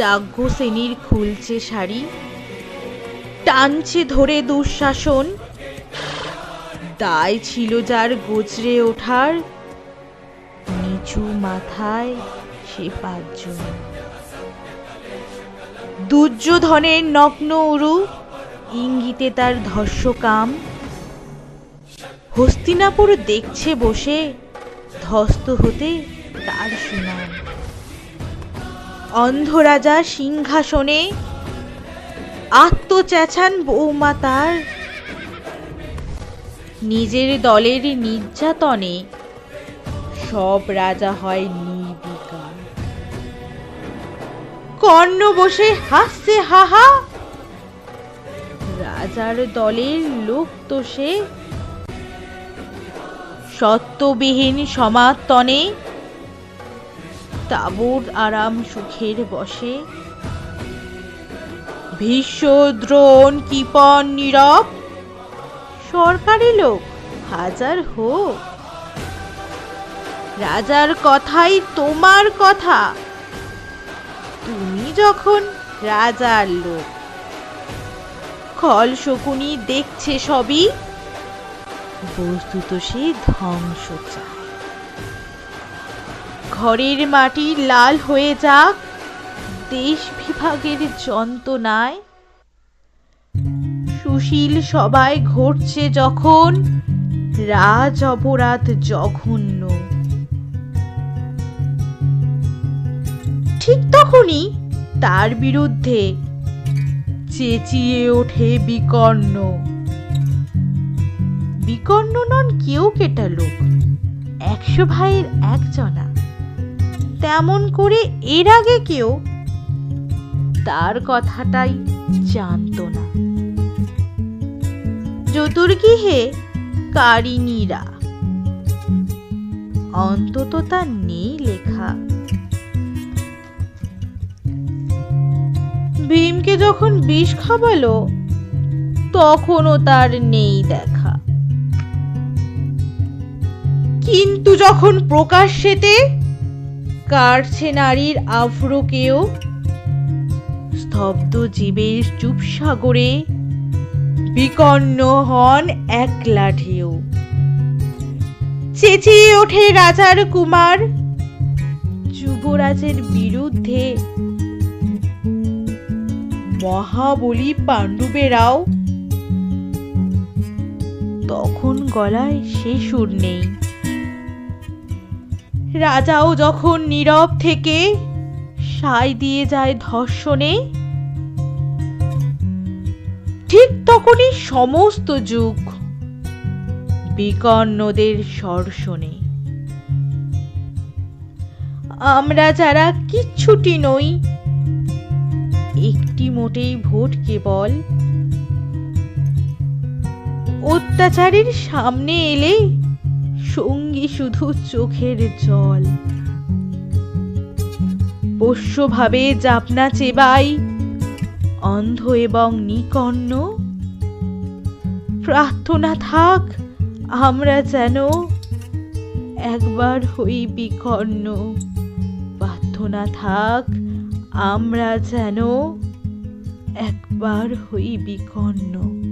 যাজ্ঞ শ্রেণির খুলছে শাড়ি, টানছে ধরে দুঃশাসন। দায় ছিল যার গোজরে ওঠার, নিচু মাথায় সে পাঁচজন। দুর্যোধনের নগ্ন উরু, ইঙ্গিতে তার ধর্ষকাম হস্তিনাপুর দেখছে বসে ধস্ত হতে তার সুনাম। অন্ধরাজা সিংহাসনে আত্মচেঁচান বৌমা তার। নিজের দলের নির্যাতনে সব রাজা হয় নির্বিকার। কর্ণ বসে হাসছে, হাহা। রাজার দলের লোক তো সে। সত্যবিহীন সমাতনে তাবর আরাম সুখের বসে। ভীষ্ম দ্রোণ কিপন নীরব। সরকারি লোক, হাজার হোক। রাজার কথাই তোমার কথা। তুমি যখন রাজার লোক, খল শকুনি দেখছে সবই। বস্তুত সে ধ্বংস চায় ঘরের মাটি লাল হয়ে যাক, দেশ বিভাগের যন্ত্রণায়। সুশীল সবাই ঘটছে যখন রাজ অপরাধ জঘন্য। ঠিক তখনই তার বিরুদ্ধে চেঁচিয়ে ওঠে বিকর্ণ। বিকর্ণ নন কেউ কেটা লোক, একশো ভাইয়ের একজনা। তেমন করে এর আগে কেউ তার কথাটাই জানতো না। চতুর্গৃহে কারিনীরা অন্তত তা নেই লেখা। ভীমকে যখন বিষ খাওয়ালো, তখনও তার নেই দেখা। কিন্তু যখন প্রকাশ্যেতে কাটছে নারীর আফ্রোকেও স্তব্ধ জীবের চুপ সাগরে বিকর্ণ হন একলা ঢেউ। চেঁচিয়ে ওঠে রাজার কুমার। যুবরাজের বিরুদ্ধে মহাবলী পাণ্ডবেরাও। তখন গলায় সে সুর নেই। রাজাও যখন নীরব থেকে সায় দিয়ে যায় ধর্ষণে, ঠিক তখনই সমস্ত যুগ বিকর্ণদের সর্ষণে আমরা যারা কিচ্ছুটি নই, একটি মোটেই ভোট কেবল। অত্যাচারের সামনে এলে সঙ্গী শুধু চোখের জল। পোষ্যভাবে জাপনা চেবাই অন্ধ এবং নিকর্ণ। প্রার্থনা থাক, আমরা যেন একবার হই বিকর্ণ। প্রার্থনা থাক, আমরা যেন একবার হই বিকর্ণ।